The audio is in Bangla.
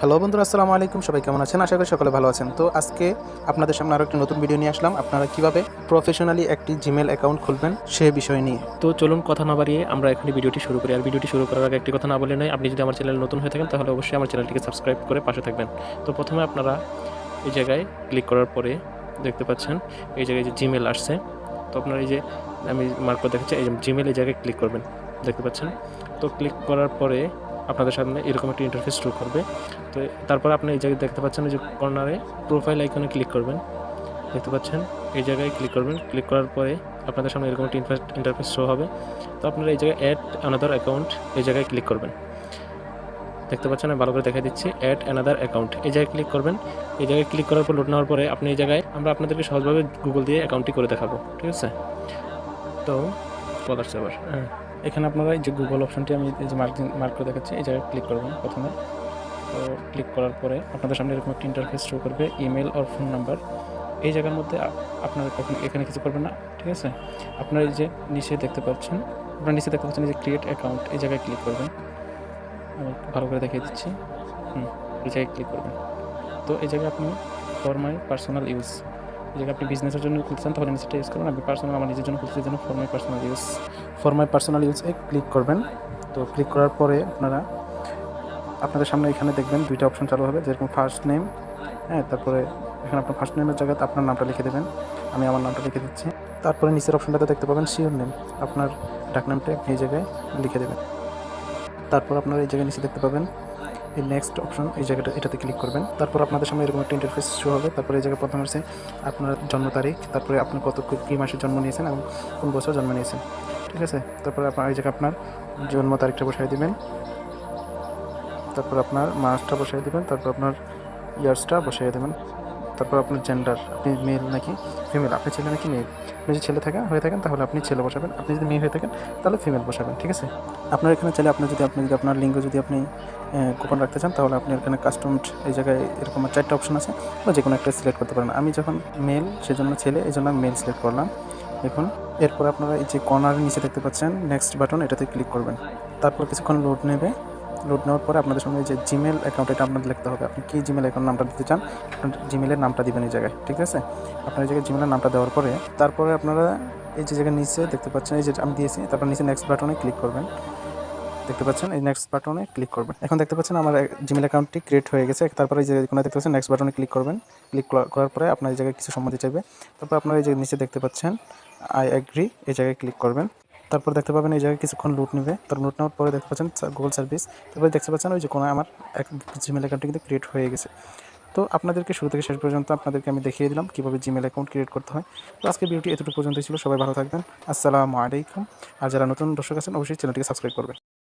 হ্যালো বন্ধুরা, আসসালামু আলাইকুম। সবাই কেমন আছেন? আশা করি সকলে ভালো আছেন। তো আজকে আপনাদের সামনে আরও একটি নতুন ভিডিও নিয়ে আসলাম। আপনারা কীভাবে প্রফেশনালি একটি জিমেল অ্যাকাউন্ট খুলবেন সে বিষয় নিয়ে। তো চলুন কথা না বাড়িয়ে আমরা এখনই ভিডিওটি শুরু করি। আর ভিডিওটি শুরু করার আগে একটি কথা না বলে নয়, আপনি যদি আমার চ্যানেল নতুন হয়ে থাকেন, তাহলে অবশ্যই আমার চ্যানেলটিকে সাবস্ক্রাইব করে পাশে থাকবেন। তো প্রথমে আপনারা এই জায়গায় ক্লিক করার পরে দেখতে পাচ্ছেন, এই জায়গায় যে জিমেল আসছে, তো আপনারা এই যে আমি মার্ক করে দেখাচ্ছি, এই জিমেল এই জায়গায় ক্লিক করবেন। দেখতে পাচ্ছেন? তো ক্লিক করার পরে আপনাদের সামনে এরকম একটা ইন্টারফেস শুরু করবে। তো তারপর আপনি এই জায়গায় দেখতে পাচ্ছেন যে কর্নারে প্রোফাইল আইকনে ক্লিক করবেন। দেখতে পাচ্ছেন? এই জায়গায় ক্লিক করবেন। ক্লিক করার পরে আপনাদের সামনে এরকম একটা ইন্টারফেস শো হবে। তো আপনারা এই জায়গায় অ্যাড অ্যানাদার অ্যাকাউন্ট এই জায়গায় ক্লিক করবেন। দেখতে পাচ্ছেন? আমি ভালো করে দেখা দিচ্ছি। অ্যাড অ্যানাদার অ্যাকাউন্ট এই জায়গায় ক্লিক করবেন। এই জায়গায় ক্লিক করার পর লোড নেওয়ার পরে আপনি এই জায়গায় আমরা আপনাদেরকে সহজভাবে গুগল দিয়ে অ্যাকাউন্টটি করে দেখাবো। ঠিক আছে? তো কলার আবার। হ্যাঁ। এখানে আপনারা এই যে গুগল অপশনটি আমি এই যে মার্ক মার্ক করে দেখাচ্ছি, এই জায়গায় ক্লিক করবেন প্রথমে। তো ক্লিক করার পরে আপনাদের সামনে এরকম একটা ইন্টারফেস শো করবে ইমেল আর ফোন নাম্বার এই জায়গার মধ্যে আপনারা কখন এখানে কিছু করবেন না, ঠিক আছে? আপনারা এই যে নিচে দেখতে পাচ্ছেন, আপনারা নিচে দেখতে পাচ্ছেন এই যে ক্রিয়েট অ্যাকাউন্ট এই জায়গায় ক্লিক করবেন। আমি ভালো করে দেখিয়ে দিচ্ছি। হুম, এই জায়গায় ক্লিক করবেন। তো এই জায়গায় আপনি ফর মাই পার্সোনাল ইউজ জায়গায় আপনি বিজনেসের জন্য খুলতে চান তাহলে নিচেটা ইউজ করবেন আপনি পার্সোনাল আমার নিজের জন্য খুলতে জন্য for my personal use for my personal ইউজে click করবেন। তো ক্লিক করার পরে আপনারা, আপনাদের সামনে এখানে দেখবেন দুইটা অপশন চালু হবে, যেরকম ফার্স্ট নেম হ্যাঁ তারপরে এখানে আপনার ফার্স্ট নেমের জায়গাতে আপনার নামটা লিখে দেবেন। আমি আমার নামটা লিখে দিচ্ছি। তারপরে নিচের অপশনটাতে দেখতে পাবেন শিওর নেম আপনার ডাক নামটা এই জায়গায় লিখে দেবেন। তারপর আপনারা এই জায়গায় নিচে দেখতে পাবেন এই নেক্সট অপশন এই জায়গাটা, এটাতে ক্লিক করবেন। তারপর আপনাদের সামনে এরকম একটা ইন্টারফেস শো হবে। তারপরে এই জায়গায় প্রথম হচ্ছে আপনার জন্ম তারিখ, তারপরে আপনি কত, কী মাসে জন্ম নিয়েছেন এবং কোন বছর জন্ম নিয়েছেন। ঠিক আছে? তারপরে আপনার, এই জায়গায় আপনার জন্ম তারিখটা বসাই দেবেন। তারপর আপনার মাসটা বসাই দেবেন। তারপর আপনার ইয়ার্সটা বসাই দেবেন। তারপর আপনার জেন্ডার আপনি মেল নাকি ফিমেল আপনি ছেলে নাকি মেয়ে আপনি যদি ছেলে থাকেন, হয়ে থাকেন, তাহলে আপনি ছেলে বসাবেন। আপনি যদি মেয়ে হয়ে থাকেন, তাহলে ফিমেল বসাবেন, ঠিক আছে? আপনার এখানে চাইলে আপনি যদি আপনি যদি আপনার লিঙ্গ যদি আপনি কুপন রাখতে চান, তাহলে আপনি এখানে কাস্টম এই জায়গায় এরকম চারটে অপশন আছে। বা যে কোনো একটা সিলেক্ট করতে পারেন। আমি যখন মেল সেজন্য ছেলে এই জন্য আমি মেল সিলেক্ট করলাম। দেখুন, এরপর আপনারা এই যে কর্নারের নিচে দেখতে পাচ্ছেন নেক্সট বাটন এটাতে ক্লিক করবেন। তারপর কিছুক্ষণ লোড নেবে। লোড নেওয়ার পরে আপনাদের সঙ্গে যে জিমেল অ্যাকাউন্ট এটা আপনাদের লিখতে হবে। আপনি কি জিমেল অ্যাকাউন্ট নামটা দিতে চান, আপনার জিমেলের নামটা দিবেন এই জায়গায়, ঠিক আছে? আপনার এই জায়গায় জিমেলের নামটা দেওয়ার পরে, তারপরে আপনারা এই যে জায়গায় নিচে দেখতে পাচ্ছেন, এই যে আমি দিয়েছি, তারপর নিচে নেক্সট বাটনে ক্লিক করবেন। দেখতে পাচ্ছেন, এই নেক্সট বাটনে ক্লিক করবেন। এখন দেখতে পাচ্ছেন আমার জিমেল অ্যাকাউন্টটি ক্রিয়েট হয়ে গেছে। তারপরে যে কোনো দেখতে পাচ্ছেন নেক্সট বাটনে ক্লিক করবেন। ক্লিক করার পরে আপনার এই জায়গায় কিছু সম্মতি চাইবে। তারপর আপনারা এই যে নিচে দেখতে পাচ্ছেন আই অ্যাগ্রি এই জায়গায় ক্লিক করবেন। তারপর দেখতে পাবেন এই জায়গায় কিছুক্ষণ লুট নেবে। তারপর লুট নেওয়ার পরে দেখতে পাচ্ছেন গুগল সার্ভিস তারপরে দেখতে পাচ্ছেন ওই যে কোনো আমার এক জিমেল অ্যাকাউন্টটি কিন্তু ক্রিয়েট হয়ে গেছে। তো আপনাদেরকে শুরু থেকে শেষ পর্যন্ত আপনাদেরকে আমি দেখিয়ে দিলাম কীভাবে জিমেল অ্যাকাউন্ট ক্রিয়েট করতে হয়। তো আজকে ভিডিওটি এতটুকু পর্যন্তই ছিল। সবাই ভালো থাকবেন। আসসালামু আলাইকুম। আর যারা নতুন দর্শক আছেন, অবশ্যই চ্যানেলটিকে সাবস্ক্রাইব করবেন।